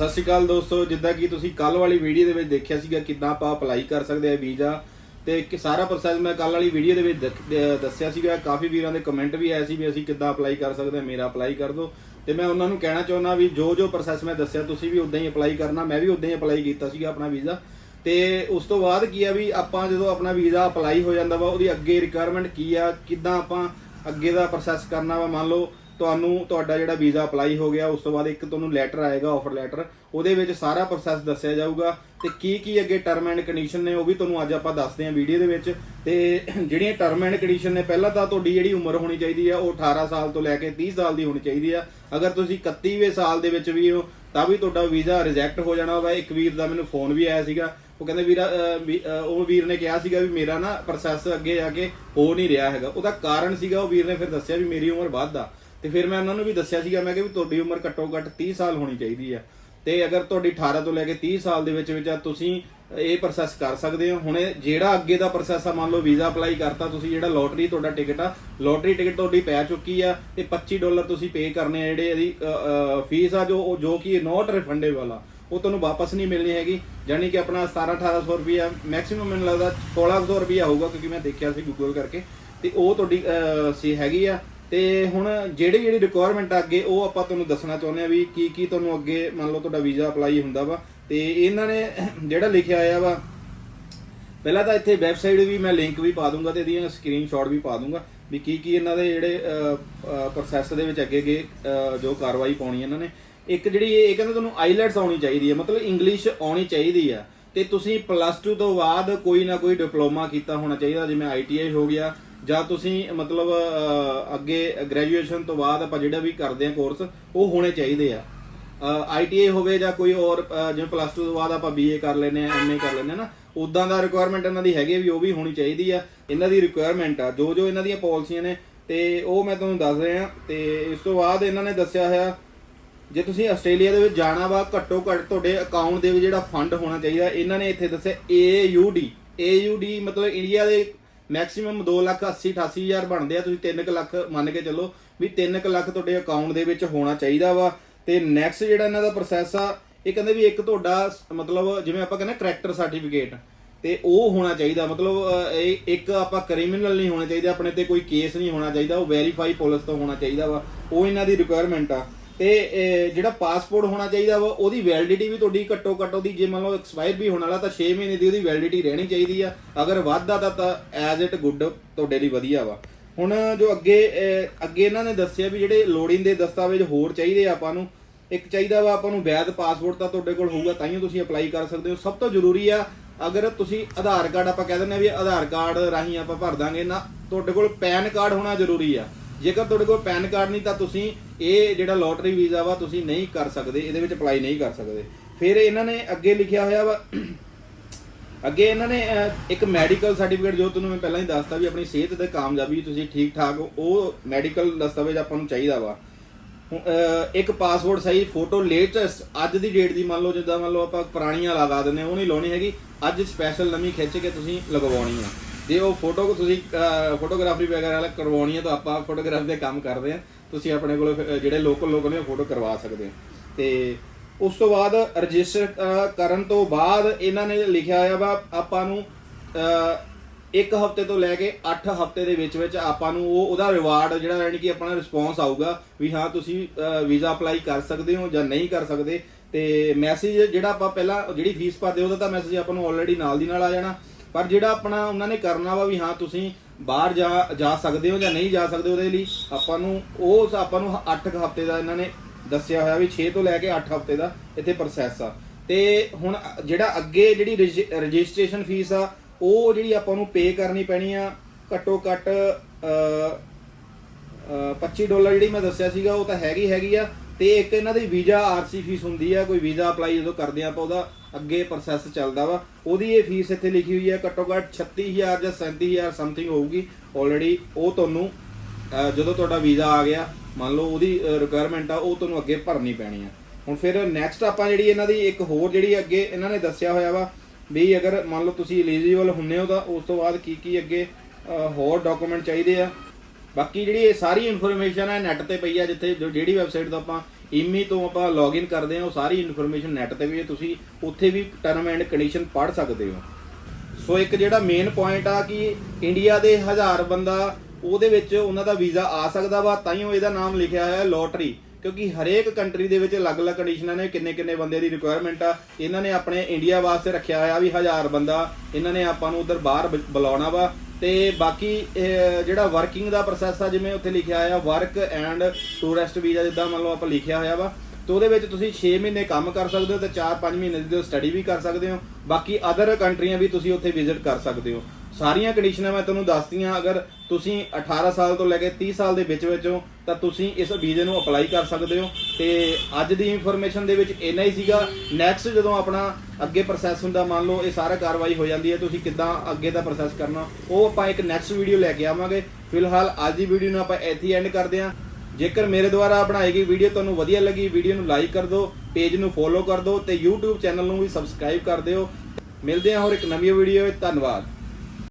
ਸਤਿ ਸ਼੍ਰੀ ਅਕਾਲ ਦੋਸਤੋ, ਜਿੱਦਾਂ ਕਿ ਤੁਸੀਂ ਕੱਲ ਵਾਲੀ ਵੀਡੀਓ ਦੇ ਵਿੱਚ ਦੇਖਿਆ ਸੀਗਾ ਕਿੱਦਾਂ ਆਪਾਂ ਅਪਲਾਈ ਕਰ ਸਕਦੇ ਆ ਵੀਜ਼ਾ। ਤੇ ਕਿ ਸਾਰਾ ਪ੍ਰੋਸੈਸ ਮੈਂ ਕੱਲ ਵਾਲੀ ਵੀਡੀਓ ਦੇ ਵਿੱਚ ਦ- ਦੱਸਿਆ ਸੀਗਾ। ਕਾਫੀ ਵੀਰਾਂ ਦੇ ਕਮੈਂਟ ਵੀ ਆਏ ਸੀ ਵੀ ਅਸੀਂ ਕਿੱਦਾਂ ਅਪਲਾਈ ਕਰ ਸਕਦੇ ਆ, ਮੇਰਾ ਅਪਲਾਈ ਕਰ ਦਿਓ। ਤੇ ਮੈਂ ਉਹਨਾਂ ਨੂੰ ਕਹਿਣਾ ਚਾਹੁੰਦਾ ਵੀ ਜੋ ਜੋ ਪ੍ਰੋਸੈਸ ਮੈਂ ਦੱਸਿਆ, ਤੁਸੀਂ ਵੀ ਉਦਾਂ ਹੀ ਅਪਲਾਈ ਕਰਨਾ। ਮੈਂ ਵੀ ਉਦਾਂ ਹੀ ਅਪਲਾਈ ਕੀਤਾ ਸੀਗਾ ਆਪਣਾ ਵੀਜ਼ਾ। ਤੇ ਉਸ ਤੋਂ ਬਾਅਦ ਕੀ ਆ ਵੀ ਆਪਾਂ ਜਦੋਂ ਆਪਣਾ ਵੀਜ਼ਾ ਅਪਲਾਈ ਹੋ ਜਾਂਦਾ ਵਾ, ਉਹਦੀ ਅੱਗੇ ਰਿਕੁਆਇਰਮੈਂਟ ਕੀ ਆ, ਕਿੱਦਾਂ ਆਪਾਂ ਅੱਗੇ ਦਾ ਪ੍ਰੋਸੈਸ ਕਰਨਾ ਵਾ, ਮੰਨ ਲਓ ਤੁਹਾਨੂੰ ਤੁਹਾਡਾ ਜਿਹੜਾ ਵੀਜ਼ਾ ਅਪਲਾਈ ਹੋ ਗਿਆ ਉਸ ਤੋਂ ਬਾਅਦ ਇੱਕ ਤੁਹਾਨੂੰ ਲੈਟਰ ਆਏਗਾ ਆਫਰ ਲੈਟਰ ਉਹਦੇ ਵਿੱਚ ਸਾਰਾ ਪ੍ਰੋਸੈਸ ਦੱਸਿਆ ਜਾਊਗਾ। ਤੇ ਕੀ ਕੀ ਅੱਗੇ ਟਰਮ ਐਂਡ ਕੰਡੀਸ਼ਨ ਨੇ ਉਹ ਵੀ ਤੁਹਾਨੂੰ ਅੱਜ ਆਪਾਂ ਦੱਸਦੇ ਹਾਂ ਵੀਡੀਓ ਦੇ ਵਿੱਚ। ਤੇ ਜਿਹੜੀਆਂ ਟਰਮ ਐਂਡ ਕੰਡੀਸ਼ਨ ਨੇ ਪਹਿਲਾਂ ਤਾਂ ਤੁਹਾਡੀ ਜਿਹੜੀ ਉਮਰ ਹੋਣੀ ਚਾਹੀਦੀ ਆ ਉਹ 18 ਸਾਲ ਤੋਂ ਲੈ ਕੇ 30 ਸਾਲ ਦੀ ਹੋਣੀ ਚਾਹੀਦੀ ਆ। ਅਗਰ ਤੁਸੀਂ 31ਵੇਂ ਸਾਲ ਦੇ ਵਿੱਚ ਵੀ ਹੋ ਤਾਂ ਵੀ ਤੁਹਾਡਾ ਵੀਜ਼ਾ ਰਿਜੈਕਟ ਹੋ ਜਾਣਾ ਵਾ ਇੱਕ ਵੀਰ ਦਾ ਮੈਨੂੰ ਫੋਨ ਵੀ ਆਇਆ ਸੀਗਾ। ਉਹ ਕਹਿੰਦੇ ਵੀਰਾ ਵੀ, ਉਹ ਵੀਰ ਨੇ ਕਿਹਾ ਸੀਗਾ ਵੀ ਮੇਰਾ ਨਾ ਪ੍ਰੋਸੈਸ ਅੱਗੇ ਜਾ ਕੇ ਹੋ ਨਹੀਂ ਰਿਹਾ ਹੈਗਾ। ਉਹਦਾ ਕਾਰਨ ਸੀਗਾ ਉਹ ਵੀਰ ਨੇ ਫਿਰ ਦੱਸਿਆ ਵੀ ਮੇਰੀ ਉਮਰ ਵੱਧ ਆ। ਤੇ ਫਿਰ ਮੈਂ ਉਹਨਾਂ ਨੂੰ ਵੀ ਦੱਸਿਆ ਸੀਗਾ, ਮੈਂ ਕਿਹਾ ਵੀ ਤੁਹਾਡੀ ਉਮਰ ਘੱਟੋ ਘੱਟ 30 ਸਾਲ ਹੋਣੀ ਚਾਹੀਦੀ ਆ। ਤੇ ਅਗਰ ਤੁਹਾਡੀ 18 ਤੋਂ ਲੈ ਕੇ 30 ਸਾਲ ਦੇ ਵਿੱਚ ਵਿੱਚ ਆ, ਤੁਸੀਂ ਇਹ ਪ੍ਰੋਸੈਸ ਕਰ ਸਕਦੇ ਹੋ। ਹੁਣ ਇਹ ਜਿਹੜਾ ਅੱਗੇ ਦਾ ਪ੍ਰੋਸੈਸ ਆ, ਮੰਨ ਲਓ ਵੀਜ਼ਾ ਅਪਲਾਈ ਕਰਤਾ ਤੁਸੀਂ, ਜਿਹੜਾ ਲੋਟਰੀ ਤੁਹਾਡਾ ਟਿਕਟ ਆ ਲੋਟਰੀ ਟਿਕਟ ਤੁਹਾਡੀ ਪੈ ਚੁੱਕੀ ਆ ਤੇ 25 ਡਾਲਰ ਤੁਸੀਂ ਪੇ ਕਰਨੇ ਆ, ਜਿਹੜੇ ਇਹਦੀ ਫੀਸ ਆ ਜੋ, ਉਹ- ਜੋ ਕਿ ਨਾਟ ਰਿਫੰਡੇਬਲ ਆ, ਉਹ ਤੁਹਾਨੂੰ ਵਾਪਸ ਨਹੀਂ ਮਿਲਣੀ ਹੈਗੀ। ਯਾਨੀ ਕਿ ਆਪਣਾ 17 1800 ਰੁਪਿਆ ਮੈਕਸਿਮਮ ਮੈਨੂੰ ਲੱਗਦਾ 1600 ਰੁਪਿਆ ਹੋਊਗਾ, ਕਿਉਂਕਿ ਮੈਂ ਦੇਖਿਆ ਸੀ ਗੂਗਲ ਕਰਕੇ। ਤੇ ਉਹ ਤੁਹਾਡੀ ਸੀ, ਹੈਗੀ ਆ। ਤੇ ਹੁਣ ਜਿਹੜੀ ਜਿਹੜੀ ਰਿਕੁਆਇਰਮੈਂਟ ਅੱਗੇ, ਉਹ ਆਪਾਂ ਤੁਹਾਨੂੰ ਦੱਸਣਾ ਚਾਹੁੰਦੇ ਆ ਵੀ ਕੀ ਕੀ ਤੁਹਾਨੂੰ ਅੱਗੇ ਮੰਨ ਲਓ ਤੁਹਾਡਾ ਵੀਜ਼ਾ ਅਪਲਾਈ ਹੁੰਦਾ ਵਾ। ਤੇ ਇਹਨਾਂ ਨੇ ਜਿਹੜਾ ਲਿਖਿਆ ਆਇਆ ਵਾ, ਪਹਿਲਾਂ ਤਾਂ ਇੱਥੇ ਵੈਬਸਾਈਟ ਵੀ ਮੈਂ ਲਿੰਕ ਵੀ ਪਾ ਦੂੰਗਾ ਤੇ ਇਹਦੀਆਂ ਸਕਰੀਨਸ਼ਾਟ ਵੀ ਪਾ ਦੂੰਗਾ ਵੀ ਕੀ ਕੀ ਇਹਨਾਂ ਦੇ ਜਿਹੜੇ ਪ੍ਰੋਸੈਸ ਦੇ ਵਿੱਚ ਅੱਗੇ ਅੱਗੇ ਜੋ ਕਾਰਵਾਈ ਪਾਉਣੀ ਇਹਨਾਂ ਨੇ। ਇੱਕ ਜਿਹੜੀ ਇਹ ਇਹ ਕਹਿੰਦੇ ਤੁਹਾਨੂੰ ਆਈਲੈਟਸ ਆਉਣੀ ਚਾਹੀਦੀ ਹੈ ਮਤਲਬ ਇੰਗਲਿਸ਼ ਆਉਣੀ ਚਾਹੀਦੀ ਆ। ਤੇ ਤੁਸੀਂ ਪਲੱਸ 2 ਤੋਂ ਬਾਅਦ ਕੋਈ ਨਾ ਕੋਈ ਡਿਪਲੋਮਾ ਕੀਤਾ ਹੋਣਾ ਚਾਹੀਦਾ, ਜਿਵੇਂ ਆਈਟੀਆਈ ਹੋ ਗਿਆ ਜਾਂ ਤੁਸੀਂ ਮਤਲਬ ਅੱਗੇ ਗ੍ਰੈਜੂਏਸ਼ਨ ਤੋਂ ਬਾਅਦ ਆਪਾਂ ਜਿਹੜਾ ਵੀ ਕਰਦੇ ਆ ਕੋਰਸ ਉਹ ਹੋਣੇ ਚਾਹੀਦੇ ਆ। ਆਈਟੀਆਈ ਹੋਵੇ ਜਾਂ ਕੋਈ ਹੋਰ ਜਿਵੇਂ ਪਲੱਸ 2 ਤੋਂ ਬਾਅਦ ਆਪਾਂ ਬੀਏ ਕਰ ਲੈਨੇ ਆ ਐਮਏ ਕਰ ਲੈਨੇ ਆ ਨਾ ਉਦਾਂ ਦਾ ਰਿਕੁਆਇਰਮੈਂਟ ਇਹਨਾਂ ਦੀ ਹੈਗੀ ਵੀ ਉਹ ਵੀ ਹੋਣੀ ਚਾਹੀਦੀ ਆ। ਇਹਨਾਂ ਦੀ ਰਿਕੁਆਇਰਮੈਂਟ ਆ, ਜੋ ਜੋ ਇਹਨਾਂ ਦੀਆਂ ਪਾਲਿਸੀਆਂ ਨੇ, ਤੇ ਉਹ ਮੈਂ ਤੁਹਾਨੂੰ ਦੱਸ ਰਿਹਾ, ਤੇ ਇਸ ਤੋਂ ਬਾਅਦ ਇਹਨਾਂ ਨੇ ਦੱਸਿਆ ਹੋਇਆ, ਜੇ ਤੁਸੀਂ ਆਸਟ੍ਰੇਲੀਆ ਦੇ ਵਿੱਚ ਜਾਣਾ ਵਾ, ਘੱਟੋ ਘੱਟ ਤੁਹਾਡੇ ਅਕਾਊਂਟ ਦੇ ਵਿੱਚ ਜਿਹੜਾ ਫੰਡ ਹੋਣਾ ਚਾਹੀਦਾ, ਇਹਨਾਂ ਨੇ ਇੱਥੇ ਦੱਸਿਆ AUD AUD ਮਤਲਬ ਇੰਡੀਆ ਦੇ ਮੈਕਸਿਮਮ 2 ਲੱਖ 80 88 ਹਜ਼ਾਰ ਬਣਦੇ ਆ, ਤੁਸੀਂ 3 ਲੱਖ ਮੰਨ ਕੇ ਚੱਲੋ ਵੀ 3 ਲੱਖ ਤੁਹਾਡੇ ਅਕਾਊਂਟ ਦੇ ਵਿੱਚ ਹੋਣਾ ਚਾਹੀਦਾ ਵਾ। ਤੇ ਨੈਕਸਟ ਜਿਹੜਾ ਇਹਨਾਂ ਦਾ ਪ੍ਰੋਸੈਸ ਆ, ਇਹ ਕਹਿੰਦੇ ਵੀ ਇੱਕ ਤੁਹਾਡਾ ਮਤਲਬ ਜਿਵੇਂ ਆਪਾਂ ਕਹਿੰਦੇ ਕਰੈਕਟਰ ਸਰਟੀਫਿਕੇਟ ਤੇ ਉਹ ਹੋਣਾ ਚਾਹੀਦਾ। ਮਤਲਬ ਇਹ ਇੱਕ ਆਪਾਂ ਕ੍ਰਿਮੀਨਲ ਨਹੀਂ ਹੋਣਾ ਚਾਹੀਦਾ, ਆਪਣੇ ਤੇ ਕੋਈ ਕੇਸ ਨਹੀਂ ਹੋਣਾ ਚਾਹੀਦਾ, ਉਹ ਵੈਰੀਫਾਈ ਪੁਲਿਸ ਤੋਂ ਹੋਣਾ ਚਾਹੀਦਾ ਵਾ। ਉਹ ਇਹਨਾਂ ਦੀ ਰਿਕੁਆਇਰਮੈਂਟ ਆ। ਤੇ ਜਿਹੜਾ ਪਾਸਪੋਰਟ ਹੋਣਾ ਚਾਹੀਦਾ ਵਾ, ਉਹਦੀ ਵੈਲਿਡਿਟੀ ਵੀ ਤੁਹਾਡੀ ਘੱਟੋ ਘੱਟ ਉਹਦੀ, ਜੇ ਮੰਨ ਲਓ ਐਕਸਪਾਇਰ ਵੀ ਹੋਣ ਵਾਲਾ, ਤਾਂ 6 ਮਹੀਨੇ ਦੀ ਉਹਦੀ ਵੈਲਿਡਿਟੀ ਰਹਿਣੀ ਚਾਹੀਦੀ ਆ। ਅਗਰ ਵੱਧ ਆ ਤਾਂ ਐਜ਼ ਇਟ ਗੁੱਡ ਤੁਹਾਡੇ ਲਈ ਵਧੀਆ ਵਾ। ਹੁਣ ਜੋ ਅੱਗੇ ਅੱਗੇ ਇਹਨਾਂ ਨੇ ਦੱਸਿਆ ਵੀ ਜਿਹੜੇ ਲੋੜੀਂਦੇ ਦਸਤਾਵੇਜ਼ ਹੋਰ ਚਾਹੀਦੇ ਆ ਆਪਾਂ ਨੂੰ, ਇੱਕ ਚਾਹੀਦਾ ਵਾ ਆਪਾਂ ਨੂੰ ਵੈਧ ਪਾਸਪੋਰਟ ਤਾਂ ਤੁਹਾਡੇ ਕੋਲ ਹੋਊਗਾ, ਤਾਂ ਹੀ ਤੁਸੀਂ ਅਪਲਾਈ ਕਰ ਸਕਦੇ ਹੋ। ਸਭ ਤੋਂ ਜ਼ਰੂਰੀ ਆ, ਅਗਰ ਤੁਸੀਂ ਆਧਾਰ ਕਾਰਡ ਆਪਾਂ ਕਹਿ ਦਿੰਦੇ ਆ ਵੀ ਆਧਾਰ ਕਾਰਡ ਰਾਹੀਂ ਆਪਾਂ ਭਰ ਦਾਂਗੇ, ਨਾ, ਤੁਹਾਡੇ ਕੋਲ ਪੈਨ ਕਾਰਡ ਹੋਣਾ ਜ਼ਰੂਰੀ ਆ। ਜੇਕਰ ਤੁਹਾਡੇ ਕੋਲ ਪੈਨ ਕਾਰਡ ਨਹੀਂ ਤਾਂ ਤੁਸੀਂ ਇਹ ਜਿਹੜਾ ਲੋਟਰੀ ਵੀਜ਼ਾ ਵਾ ਤੁਸੀਂ ਨਹੀਂ ਕਰ ਸਕਦੇ ਇਹਦੇ ਵਿੱਚ ਅਪਲਾਈ ਨਹੀਂ ਕਰ ਸਕਦੇ। ਫਿਰ ਇਹਨਾਂ ਨੇ ਅੱਗੇ ਲਿਖਿਆ ਹੋਇਆ ਵਾ ਅੱਗੇ ਇਹਨਾਂ ਨੇ ਇੱਕ ਮੈਡੀਕਲ ਸਰਟੀਫਿਕੇਟ ਜੋ ਤੁਹਾਨੂੰ ਮੈਂ ਪਹਿਲਾਂ ਹੀ ਦੱਸਤਾ ਵੀ ਆਪਣੀ ਸਿਹਤ ਤੇ ਕਾਮਯਾਬੀ ਤੁਸੀਂ ਠੀਕ ਠਾਕ ਹੋ ਉਹ ਮੈਡੀਕਲ ਦਸਤਾਵੇਜ਼ ਆਪਾਂ ਨੂੰ ਚਾਹੀਦਾ ਵਾ। ਹੁਣ, ਇੱਕ ਪਾਸਪੋਰਟ ਸਹੀ ਫੋਟੋ ਲੇਟੈਸਟ ਅੱਜ ਦੀ ਡੇਟ ਦੀ ਮੰਨ ਲਓ ਜਿੱਦਾਂ ਮੰਨ ਲਓ ਆਪਾਂ ਪੁਰਾਣੀਆਂ ਲਗਾ ਦਿੰਦੇ ਹਾਂ, ਉਹ ਨਹੀਂ ਲਾਉਣੀ ਹੈਗੀ ਅੱਜ ਸਪੈਸ਼ਲ ਨਵੀਂ ਖਿੱਚ ਕੇ ਤੁਸੀਂ ਲਗਵਾਉਣੀ ਆ। ਜੇ ਉਹ ਫੋਟੋ ਕੋ ਤੁਸੀਂ ਫੋਟੋਗ੍ਰਾਫੀ ਵਗੈਰਾ ਕਰਵਾਉਣੀ ਹੈ ਤਾਂ ਆਪਾਂ ਫੋਟੋਗ੍ਰਾਫ ਦੇ ਕੰਮ ਕਰਦੇ ਆ ਤੁਸੀਂ ਆਪਣੇ ਕੋਲ ਫਿਰ, ਜਿਹੜੇ ਲੋਕਲ ਲੋਕ ਨੇ ਉਹ ਫੋਟੋ ਕਰਵਾ ਸਕਦੇ ਹੋ। ਤੇ ਉਸ ਤੋਂ ਬਾਅਦ ਰਜਿਸਟਰ ਕਰਨ ਤੋਂ ਬਾਅਦ ਇਹਨਾਂ ਨੇ ਲਿਖਿਆ ਹੋਇਆ ਵਾ ਆਪਾਂ ਨੂੰ ਇੱਕ ਹਫ਼ਤੇ ਤੋਂ ਲੈ ਕੇ 8 ਹਫ਼ਤੇ ਦੇ ਵਿੱਚ ਵਿੱਚ ਆਪਾਂ ਨੂੰ ਉਹ ਉਹਦਾ ਰਿਵਾਰਡ ਜਿਹੜਾ ਯਾਨੀ ਕਿ ਆਪਣਾ ਰਿਸਪੌਂਸ ਆਊਗਾ ਵੀ ਹਾਂ ਤੁਸੀਂ ਵੀਜ਼ਾ ਅਪਲਾਈ ਕਰ ਸਕਦੇ ਹੋ ਜਾਂ ਨਹੀਂ ਕਰ ਸਕਦੇ। ਤੇ ਮੈਸੇਜ ਜਿਹੜਾ ਆਪਾਂ ਪਹਿਲਾਂ ਜਿਹੜੀ ਫੀਸ ਭਰਦੇ ਉਹਦਾ ਤਾਂ ਮੈਸੇਜ ਆਪਾਂ ਨੂੰ ਆਲਰੇਡੀ ਨਾਲ ਦੀ ਨਾਲ ਆ ਜਾਣਾ। ਪਰ ਜਿਹੜਾ ਆਪਣਾ ਉਹਨਾਂ ਨੇ ਕਰਨਾ ਵਾ ਵੀ ਹਾਂ ਤੁਸੀਂ ਬਾਹਰ ਜਾ ਜਾ ਸਕਦੇ ਹੋ ਜਾਂ ਨਹੀਂ ਜਾ ਸਕਦੇ ਉਹਦੇ ਲਈ ਆਪਾਂ ਨੂੰ ਉਹ ਆਪਾਂ ਨੂੰ 8 ਹਫ਼ਤੇ ਦਾ ਇਹਨਾਂ ਨੇ ਦੱਸਿਆ ਹੋਇਆ ਵੀ 6 ਤੋਂ ਲੈ ਕੇ 8 ਹਫ਼ਤੇ ਦਾ ਇੱਥੇ ਪ੍ਰੋਸੈਸ ਆ। ਤੇ ਹੁਣ ਜਿਹੜਾ ਅੱਗੇ ਜਿਹੜੀ ਰਜਿਸਟ੍ਰੇਸ਼ਨ ਫੀਸ ਆ ਉਹ ਜਿਹੜੀ ਆਪਾਂ ਨੂੰ ਪੇ ਕਰਨੀ ਪੈਣੀ ਆ ਘੱਟੋ ਘੱਟ ਅ, ਅ, 25 ਡਾਲਰ ਜਿਹੜੀ ਮੈਂ ਦੱਸਿਆ ਸੀਗਾ ਉਹ ਤਾਂ ਹੈਗੀ ਹੈਗੀ ਆ। ਤੇ ਇੱਕ ਇਹਨਾਂ ਦੀ ਵੀਜ਼ਾ ਆਰਸੀ ਫੀਸ ਹੁੰਦੀ ਆ, ਕੋਈ ਵੀਜ਼ਾ ਅਪਲਾਈ ਜਦੋਂ ਕਰਦੇ ਆ ਆਪਾਂ ਉਹਦਾ ਅੱਗੇ ਪ੍ਰੋਸੈਸ ਚੱਲਦਾ ਵਾ। ਉਹਦੀ ਇਹ ਫੀਸ ਇੱਥੇ ਲਿਖੀ ਹੋਈ ਹੈ ਘੱਟੋ ਘੱਟ 36000 ਜਾਂ 37000 ਸਮਥਿੰਗ ਹੋਊਗੀ। ਆਲਰੇਡੀ ਉਹ ਤੁਹਾਨੂੰ ਜਦੋਂ ਤੁਹਾਡਾ ਵੀਜ਼ਾ ਆ ਗਿਆ, ਮੰਨ ਲਓ ਉਹਦੀ ਰਿਕੁਆਇਰਮੈਂਟ ਆ, ਉਹ ਤੁਹਾਨੂੰ ਅੱਗੇ ਭਰਨੀ ਪੈਣੀ ਆ। ਹੁਣ ਫਿਰ ਨੈਕਸਟ ਆਪਾਂ ਜਿਹੜੀ ਇਹਨਾਂ ਦੀ ਇੱਕ ਹੋਰ ਜਿਹੜੀ ਅੱਗੇ ਇਹਨਾਂ ਨੇ ਦੱਸਿਆ ਹੋਇਆ ਵਾ, ਵੀ ਅਗਰ ਮੰਨ ਲਓ ਤੁਸੀਂ ਐਲੀਜੀਬਲ ਹੁੰਨੇ ਹੋ ਤਾਂ ਉਸ ਤੋਂ ਬਾਅਦ ਕੀ ਕੀ ਅੱਗੇ ਹੋਰ ਡਾਕੂਮੈਂਟ ਚਾਹੀਦੇ ਆ। ਬਾਕੀ ਜਿਹੜੀ ਇਹ ਸਾਰੀ ਇਨਫੋਰਮੇਸ਼ਨ ਹੈ ਨੈਟ ਤੇ ਪਈ ਆ ਜਿੱਥੇ ਜੋ- ਜਿਹੜੀ ਵੈਬਸਾਈਟ ਤੋਂ ਆਪਾਂ ਇਮੀ ਤੋਂ ਆਪਾਂ ਲੌਗਇਨ ਕਰਦੇ ਹਾਂ, ਉਹ ਸਾਰੀ ਇਨਫੋਰਮੇਸ਼ਨ ਨੈਟ ਤੇ ਵੀ ਹੈ। ਤੁਸੀਂ ਉੱਥੇ ਵੀ ਟਰਮ ਐਂਡ ਕੰਡੀਸ਼ਨ ਪੜ੍ਹ ਸਕਦੇ ਹੋ। ਸੋ ਇੱਕ ਜਿਹੜਾ ਮੇਨ ਪੁਆਇੰਟ ਆ ਕਿ ਇੰਡੀਆ ਦੇ ਹਜ਼ਾਰ ਬੰਦਾ, ਉਹਦੇ ਵਿੱਚ ਉਹਨਾਂ ਦਾ ਵੀਜ਼ਾ ਆ ਸਕਦਾ ਵਾ, ਤਾਂ ਹੀ ਉਹ ਇਹਦਾ ਨਾਮ ਲਿਖਿਆ ਹੋਇਆ ਲੋਟਰੀ ਕਿਉਂਕਿ ਹਰੇਕ ਕੰਟਰੀ ਦੇ ਵਿੱਚ ਅਲੱਗ-ਅਲੱਗ ਕੰਡੀਸ਼ਨਾਂ ਨੇ ਕਿੰਨੇ ਕਿੰਨੇ ਬੰਦੇ ਦੀ ਰਿਕੁਆਇਰਮੈਂਟ ਆ। ਇਹਨਾਂ ਨੇ ਆਪਣੇ ਇੰਡੀਆ ਵਾਸਤੇ ਰੱਖਿਆ ਹੋਇਆ ਵੀ ਹਜ਼ਾਰ ਬੰਦਾ, ਇਹਨਾਂ ਨੇ ਆਪਾਂ ਨੂੰ ਉਧਰ ਬਾਹਰ ਬ- ਬੁਲਾਉਣਾ ਵਾ। ਤੇ ਬਾਕੀ ਜਿਹੜਾ ਵਰਕਿੰਗ ਦਾ ਪ੍ਰੋਸੈਸ ਆ, ਜਿਵੇਂ ਉੱਥੇ ਲਿਖਿਆ ਹੋਇਆ ਵਰਕ ਐਂਡ ਟੂਰਿਸਟ ਵੀਜ਼ਾ ਜਿੱਦਾਂ ਮੰਨ ਲਓ ਆਪਾਂ ਲਿਖਿਆ ਹੋਇਆ ਵਾ, ਤੇ ਉਹਦੇ ਵਿੱਚ ਤੁਸੀਂ 6 ਮਹੀਨੇ ਕੰਮ ਕਰ ਸਕਦੇ ਹੋ ਤੇ 4-5 ਮਹੀਨੇ ਦੀ ਸਟੱਡੀ ਵੀ ਕਰ ਸਕਦੇ ਹੋ। ਬਾਕੀ ਅਦਰ ਕੰਟਰੀਆਂ ਵੀ ਤੁਸੀਂ ਉੱਥੇ ਵਿਜ਼ਿਟ ਕਰ ਸਕਦੇ ਹੋ। ਸਾਰੀਆਂ ਕੰਡੀਸ਼ਨਾਂ ਮੈਂ ਤੁਹਾਨੂੰ ਦੱਸਤੀਆਂ, ਅਗਰ ਤੁਸੀਂ 18 ਸਾਲ ਤੋਂ ਲੈ ਕੇ 30 ਸਾਲ ਦੇ ਵਿੱਚ ਵਿੱਚ ਹੋ, ਤਾਂ ਤੁਸੀਂ ਇਸ ਵੀਜ਼ੇ ਨੂੰ ਅਪਲਾਈ ਕਰ ਸਕਦੇ ਹੋ। ਤੇ ਅੱਜ ਦੀ ਇਨਫੋਰਮੇਸ਼ਨ ਦੇ ਵਿੱਚ ਇੰਨਾ ਹੀ ਸੀਗਾ ਨੈਕਸਟ ਜਦੋਂ ਆਪਣਾ ਅੱਗੇ ਪ੍ਰੋਸੈਸ ਹੁੰਦਾ, ਮੰਨ ਲਓ ਇਹ ਸਾਰਾ ਕਾਰਵਾਈ ਹੋ ਜਾਂਦੀ ਹੈ, ਤੁਸੀਂ ਕਿੱਦਾਂ ਅੱਗੇ ਦਾ ਪ੍ਰੋਸੈਸ ਕਰਨਾ, ਉਹ ਆਪਾਂ ਇੱਕ ਨੈਕਸਟ ਵੀਡੀਓ ਲੈ ਕੇ ਆਵਾਂਗੇ। ਫਿਲਹਾਲ ਅੱਜ ਦੀ ਵੀਡੀਓ ਨੂੰ ਆਪਾਂ ਇੱਥੇ ਹੀ ਐਂਡ ਕਰਦੇ ਹਾਂ। ਜੇਕਰ ਮੇਰੇ ਦੁਆਰਾ ਬਣਾਈ ਗਈ ਵੀਡੀਓ ਤੁਹਾਨੂੰ ਵਧੀਆ ਲੱਗੀ ਵੀਡੀਓ ਨੂੰ ਲਾਈਕ ਕਰ ਦਿਓ ਪੇਜ ਨੂੰ ਫੋਲੋ ਕਰ ਦਿਓ ਤੇ YouTube ਚੈਨਲ ਨੂੰ ਵੀ ਸਬਸਕ੍ਰਾਈਬ ਕਰ ਦਿਓ। ਮਿਲਦੇ ਹਾਂ ਹੋਰ ਇੱਕ ਨਵੀਂ ਵੀਡੀਓ ਵਿੱਚ, ਧੰਨਵਾਦ।